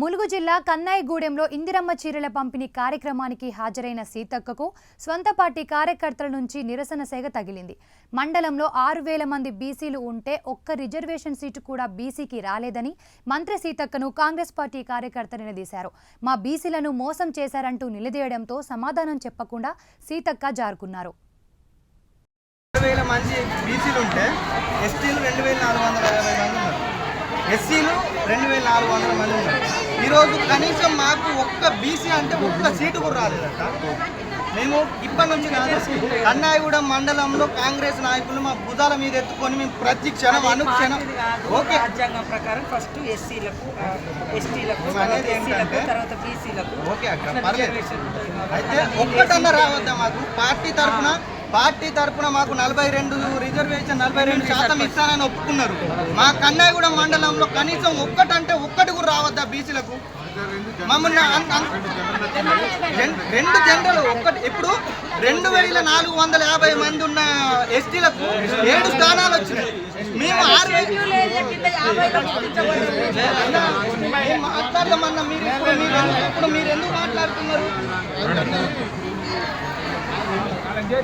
ములుగు జిల్లా కన్నాయిగూడెంలో ఇందిరమ్మ చీరల పంపిణీ కార్యక్రమానికి హాజరైన సీతక్కకు స్వంత పార్టీ కార్యకర్తల నుంచి నిరసన సేగ తగిలింది. మండలంలో ఆరు వేల మంది బీసీలు ఉంటే ఒక్క రిజర్వేషన్ సీటు కూడా బీసీకి రాలేదని మంత్రి సీతక్కను కాంగ్రెస్ పార్టీ కార్యకర్త నిలదీశారు. మా బీసీలను మోసం చేశారంటూ నిలదీయడంతో సమాధానం చెప్పకుండా సీతక్క జారుకున్నారు. మంది బీసీలు ఉంటే ఎస్టీలు రెండు వేల నాలుగు వందల యాభై మంది ఎస్సీలు రెండు వేల నాలుగు వందల మంది ఉన్నారు. ఈరోజు కనీసం మాకు ఒక్క బీసీ అంటే ఒక్క సీటు కూడా రాలేదట. మేము ఇప్పటి నుంచి కాదు కన్నాయిగూడెం మండలంలో కాంగ్రెస్ నాయకులు మా భుజాల మీద ఎత్తుకొని మేము ప్రతి క్షణం అనుక్షణం ఓకే. రాజ్యాంగం ప్రకారం ఫస్ట్ ఎస్సీలకు ఎస్టీలకు తర్వాత బీసీలకు ఓకే అక్క పర్లేదు. అయితే ఒక్కటన్నా రావద్దా మాకు? పార్టీ తరఫున పార్టీ తరఫున మాకు నలభై రెండు రిజర్వేషన్ నలభై రెండు శాతం ఇస్తానని ఒప్పుకున్నారు. మా కన్నాయిగూడెం మండలంలో కనీసం ఒక్కటంటే ఒక్కటి కూడా రావద్దా బీసీలకు? మమ్మల్ని రెండు జనరల్ ఒక్కటి ఇప్పుడు రెండు వేల నాలుగు వందల యాభై మంది ఉన్న ఎస్టీలకు ఏడు స్థానాలు వచ్చినాయి. మేము ఆరు మాట్లాడమన్నా మీరు ఇప్పుడు మీరు ఎందుకు మాట్లాడుతున్నారు?